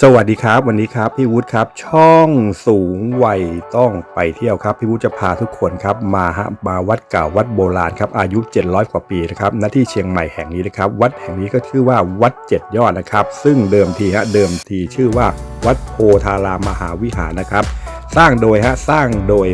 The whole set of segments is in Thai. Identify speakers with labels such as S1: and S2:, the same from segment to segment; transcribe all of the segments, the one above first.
S1: สวัสดีครับ วันนี้ครับพี่วุฒิครับ ช่องสูงวัยต้องไปเที่ยวครับ พี่วุฒิจะพาทุกคนครับมาฮะมาวัดเก่าวัดโบราณครับอายุ 700 กว่าปีนะครับณที่เชียงใหม่แห่งนี้นะครับ วัดแห่งนี้ก็ชื่อว่าวัดเจ็ดยอดนะครับ ซึ่งเดิมทีฮะเดิมทีชื่อว่าวัดโพธารามมหาวิหารนะครับ สร้างโดยฮะสร้างโดย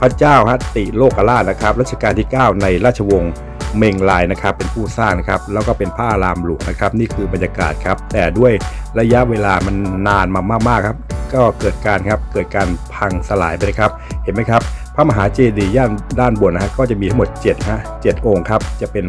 S1: พระเจ้าฮะติโลกราชนะครับรัชกาลที่ 9 ในราชวงศ์ เมงลายนะครับเป็นผู้สร้างนะครับแล้วก็เป็นพระอารามหลวงนะครับนี่คือบรรยากาศครับ แต่ด้วยระยะเวลามันนานมามากๆครับ ก็เกิดการครับเกิดการพังสลายไปเลยครับ เห็นไหมครับ พระมหาเจดีย์ย่านด้านบนนะฮะก็จะมีทั้งหมด7ฮะเจ็ดองค์ครับจะเป็น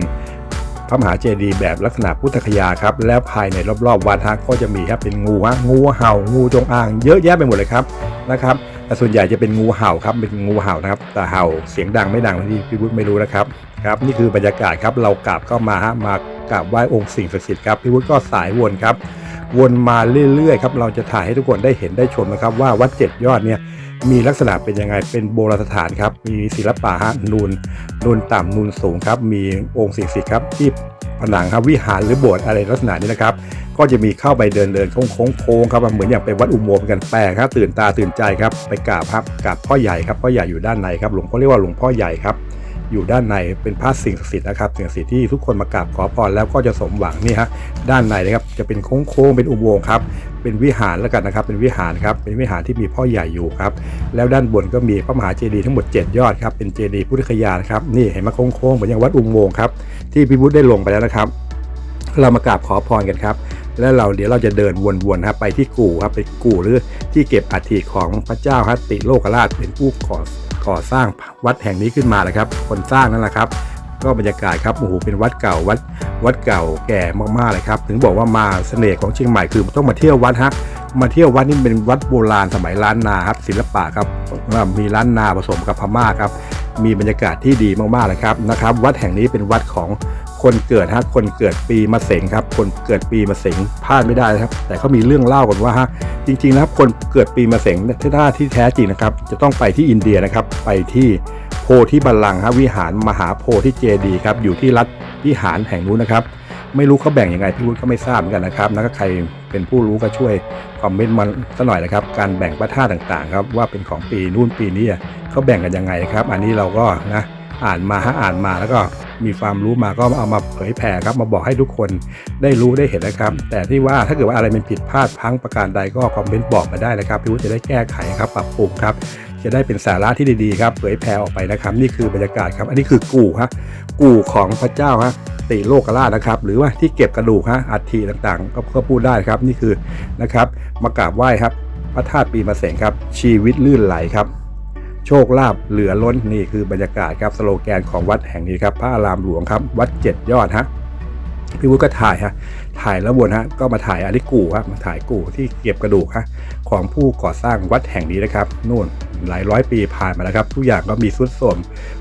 S1: พระมหาเจดีย์แบบลักษณะพุทธคยาครับ แล้วภายในรอบๆวัดฮะก็จะมีครับเป็นงูฮะงูเห่างูจงอาง เยอะแยะไปหมดเลยครับนะครับ แต่ส่วนใหญ่จะเป็นงูเห่าครับเป็นงูเห่านะครับแต่เห่าเสียงดังไม่ดังที่พี่พุทธไม่รู้นะครับครับนี่คือบรรยากาศครับเรากราบเข้ามาฮะมากราบไหว้องค์สิ่งศักดิ์สิทธิ์ครับพี่พุทธก็สายวนครับวนมาเรื่อยๆครับเราจะถ่ายให้ทุกคนได้เห็นได้ชมนะครับ ว่าวัดเจ็ดยอดเนี่ยมีลักษณะเป็นยังไงเป็นโบราณสถานครับมีศิลปะฮะนูนนูนต่ำนูนสูงครับมีองค์สิ่งศักดิ์สิทธิ์ครับที่ผนังครับวิหารหรือโบสถ์อะไรลักษณะนี้นะครับ ก็จะมีเข้าไปเดินเดินโค้งโค้งโค้งครับเหมือนอย่างไปวัดอุโมงค์กันแปลกครับตื่นตาตื่นใจครับไปกราบครับกราบพ่อใหญ่ครับพ่อใหญ่อยู่ด้านในครับหลวงพ่อเรียกว่าหลวงพ่อใหญ่ครับอยู่ด้านในเป็นพระสิ่งศักดิ์สิทธิ์นะครับสิ่งศักดิ์สิทธิ์ที่ทุกคนมากราบขอพรแล้วก็จะสมหวังนี่ฮะด้านในนะครับจะเป็นโค้งโค้งเป็นอุโมงค์ครับเป็นวิหารแล้วกันนะครับเป็นวิหารครับเป็นวิหารที่มีพ่อใหญ่อยู่ครับแล้วด้านบนก็มีพระมหาเจดีย์ทั้งหมด 7 ยอดครับเป็นเจดีย์พุทธคยานะครับนี่เห็นไหมาโค้งโค้งเหมือนอย่างวัดอุโมงค์ครับที่พี่พุทธได้ลงไปแล้วนะครับ เรามากราบขอพรกันครับ แล้วเราเดี๋ยวเราจะเดินวนๆครับไปที่กู่ครับไปกู่หรือที่เก็บอัฐิของพระเจ้าฮัตติโลกราชเป็นผู้ก่อก่อสร้างวัดแห่งนี้ขึ้นมาเลยครับ คนสร้างนั่นแหละครับ ก็บรรยากาศครับโอ้โหเป็นวัดเก่าวัด วัดเก่าแก่มากๆเลยครับ ถึงบอกว่ามาเสน่ห์ของเชียงใหม่คือต้องมาเที่ยววัดฮะมาเที่ยววัดนี่เป็นวัดโบราณสมัยล้านนาครับศิลปะครับมีล้านนาผสมกับพม่าครับมีบรรยากาศที่ดีมากๆเลยครับนะครับ วัดแห่งนี้เป็นวัดของ คนเกิดฮะคนเกิดปีมะเสงครับ คนเกิดปีมะเสงพลาดไม่ได้นะครับ แต่เขามีเรื่องเล่ากันว่าฮะจริงๆแล้วคนเกิดปีมะเสงถ้าที่แท้จริงนะครับ จะต้องไปที่อินเดียนะครับ ไปที่โพธิบัลลังก์ฮะวิหารมหาโพธิเจดีครับอยู่ที่รัฐวิหารแห่งนู้นนะครับ ไม่รู้เขาแบ่งยังไงพี่วุฒิก็ไม่ทราบเหมือนกันนะครับแล้วก็ใครเป็นผู้รู้ก็ช่วยคอมเมนต์มาสักหน่อยนะครับ การแบ่งพระธาตุต่างๆครับว่าเป็นของปีนู่นปีนี้เขาแบ่งกันยังไงครับ อันนี้เราก็นะอ่านมาฮะอ่านมาแล้วก็ มีความรู้มาก็เอามาเผยแผ่ครับมาบอกให้ทุกคนได้รู้ได้เห็นนะครับ แต่ที่ว่าถ้าเกิดว่าอะไรมันผิดพลาดพังประการใดก็คอมเมนต์บอกมาได้นะครับพี่วุฒิจะได้แก้ไขครับปรับปรุงครับจะได้เป็นสาระที่ดีๆครับเผยแผ่ออกไปนะครับ นี่คือบรรยากาศครับ อันนี้คือกู่ฮะกู่ของพระเจ้าฮะติโลกราชนะครับ หรือว่าที่เก็บกระดูกฮะอัฐิต่างๆ ก็ก็พูดได้ครับ นี่คือนะครับ มากราบไหว้ครับ พระธาตุปีมะเสงครับ ชีวิตลื่นไหลครับ โชคลาภเหลือล้นนี่คือบรรยากาศครับสโลแกนของวัดแห่งนี้ครับพระอารามหลวงครับ วัดเจ็ดยอดฮะพี่วุฒิก็ถ่ายฮะถ่ายแล้ววนฮะก็มาถ่ายอันนี้กู่ฮะมาถ่ายกูที่เก็บกระดูกฮะของผู้ก่อสร้างวัดแห่งนี้นะครับนู่นหลายร้อยปีผ่านมาแล้วครับ ทุกอย่างก็มีสุดโทม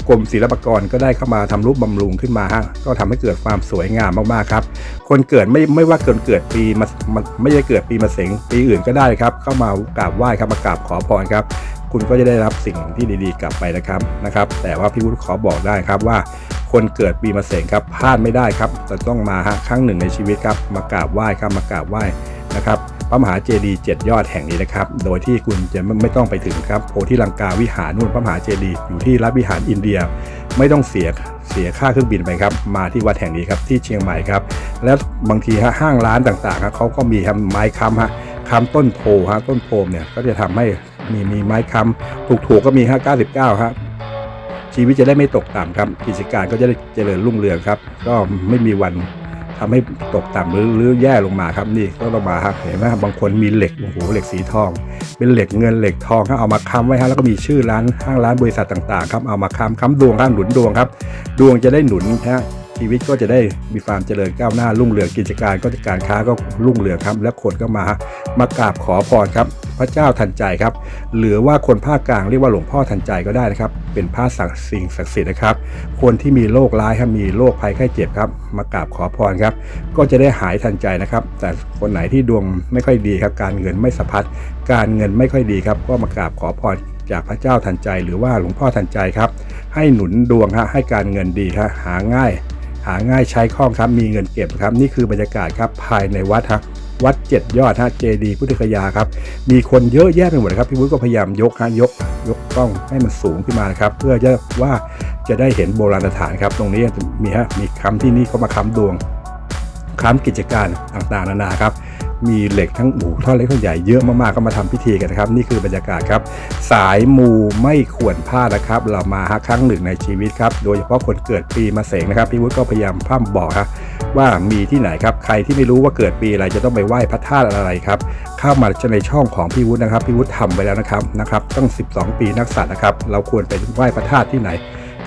S1: กรมศิลปากรก็ได้เข้ามาทำรูปบำรุงขึ้นมาฮะก็ทำให้เกิดความสวยงามมากๆครับ คนเกิดไม่ไม่ว่าเกิดเกิดปีมาไม่ได้เกิดปีมะเสงปีอื่นก็ได้ครับ เข้ามากราบไหว้ครับมากราบขอพรครับ คุณก็จะได้รับสิ่งที่ดีๆ กลับไปนะครับนะครับ แต่ว่าพี่วุฒิขอบอกได้ครับว่า คนเกิดปีมะเสงครับพลาดไม่ได้ครับจะต้องมาฮะครั้งหนึ่งในชีวิตครับมากราบไหว้ครับมากราบไหว้นะครับพระมหาเจดีย์เจ็ดยอดแห่งนี้นะครับ โดยที่คุณจะไม่ไม่ต้องไปถึงครับโพธิลังกาวิหารนู่นพระมหาเจดีย์อยู่ที่รัฐวิหารอินเดีย ไม่ต้องเสียเสียค่าเครื่องบินไปครับ มาที่วัดแห่งนี้ครับที่เชียงใหม่ครับ แล้วบางทีฮะห้างร้านต่างๆฮะเขาก็มีทำไม้ค้ำฮะค้ำต้นโพฮะต้นโพมเนี่ยก็จะทำให้ มีมีไม้ค้ำถูกๆก็มีฮะ99ฮะชีวิตจะได้ไม่ตกต่ำครับกิจการก็จะได้เจริญรุ่งเรืองครับ ก็ไม่มีวันทำให้ตกต่ำหรือหรือแย่ลงมาครับนี่ก็ลงมาครับเห็นไหมบางคนมีเหล็กโอ้โหเหล็กสีทอง เป็นเหล็กเงินเหล็กทองครับเอามาค้ำไว้ฮะแล้วก็มีชื่อร้านห้างร้านบริษัทต่างๆครับเอามาค้ำค้ำดวงค้ำหนุนดวงครับ ดวงจะได้หนุนฮะชีวิตก็จะได้มีความเจริญก้าวหน้ารุ่งเรืองกิจการก็จะการค้าก็รุ่งเรืองครับ และคนก็มา มากราบขอพรครับ พระเจ้าทันใจครับ หรือว่าคนภาคกลางเรียกว่าหลวงพ่อทันใจก็ได้นะครับ เป็นพระศักสิ่งศักดิ์สิทธิ์นะครับ คนที่มีโรคร้ายครับมีโรคภัยไข้เจ็บครับ มากราบขอพรครับ ก็จะได้หายทันใจนะครับ แต่คนไหนที่ดวงไม่ค่อยดีครับ การเงินไม่สะพัด การเงินไม่ค่อยดีครับ ก็มากราบขอพรจากพระเจ้าทันใจ หรือว่าหลวงพ่อทันใจครับ ให้หนุนดวงฮะให้การเงินดีครหาง่าย หาง่ายใช้คล่องครับ มีเงินเก็บครับ นี่คือบรรยากาศครับภายในวัดครับ วัดเจ็ดยอดฮะเจดีพุทธคยาครับ มีคนเยอะแยะไปหมดครับพี่วุฒิก็พยายามยกฮะยกยกกล้องให้มันสูงขึ้นมานะครับ เพื่อจะว่าจะได้เห็นโบราณสถานครับ ตรงนี้มีฮะมีคำที่นี่เขามาคำดวงคำกิจการต่างๆ นานาครับ มีเหล็กทั้งหมูท่อนเล็กท่อนใหญ่เยอะมากๆก็มาทำพิธีกันนะครับ นี่คือบรรยากาศครับ สายมูไม่ควรพลาดนะครับ เรามาฮะครั้งหนึ่งในชีวิตครับ โดยเฉพาะคนเกิดปีมะเสงนะครับพี่วุฒิก็พยายามพร่ำบอกครับว่ามีที่ไหนครับ ใครที่ไม่รู้ว่าเกิดปีอะไรจะต้องไปไหว้พระธาตุอะไรครับ เข้ามาในช่องของพี่วุฒินะครับพี่วุฒิทำไปแล้วนะครับนะครับตั้ง 12 ปีนักสัตว์นะครับ เราควรไปไหว้พระธาตุที่ไหน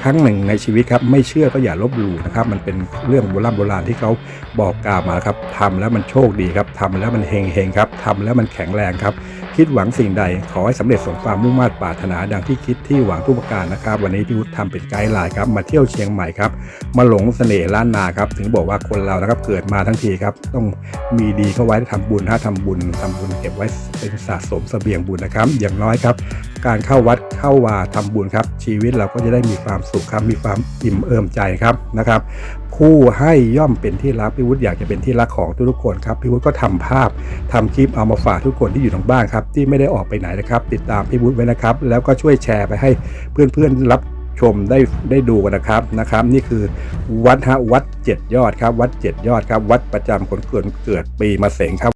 S1: ครั้งหนึ่งในชีวิตครับไม่เชื่อก็อย่าลบหลู่นะครับ มันเป็นเรื่องโบราณโบราณที่เขาบอกกล่าวมาครับทำแล้วมันโชคดีครับทำแล้วมันเฮงเฮงครับทำแล้วมันแข็งแรงครับ คิดหวังสิ่งใด ขอให้สำเร็จสมความมุ่งมั่นปรารถนาดังที่คิดที่หวังทุกประการนะครับ วันนี้พี่วุฒิทำเป็นไกด์ไลน์ครับมาเที่ยวเชียงใหม่ครับมาหลงเสน่ห์ล้านนาครับถึงบอกว่าคนเรานะครับเกิดมาทั้งทีครับต้องมีดีเข้าไว้ทำบุญถ้าทำบุญทำบุญเก็บไว้เป็นสะสมเสบียงบุญนะครับ อย่างน้อยครับ การเข้าวัดเข้าวาทำบุญครับ ชีวิตเราก็จะได้มีความสุขครับมีความอิ่มเอิมใจครับนะครับ คู่ให้ย่อมเป็นที่รักพี่วุฒิอยากจะเป็นที่รักของทุกๆคนครับพี่วุฒิก็ทำภาพทำคลิปเอามาฝากทุกคนที่อยู่ทางบ้านครับที่ไม่ได้ออกไปไหนนะครับ ติดตามพี่วุฒิไว้นะครับ แล้วก็ช่วยแชร์ไปให้เพื่อนๆรับชมได้ได้ดูกันนะครับนะครับ นี่คือวัดฮะวัดเจ็ดยอดครับ วัดเจ็ดยอดครับ วัดประจำคนเกิดเกิดปีมะเสงครับ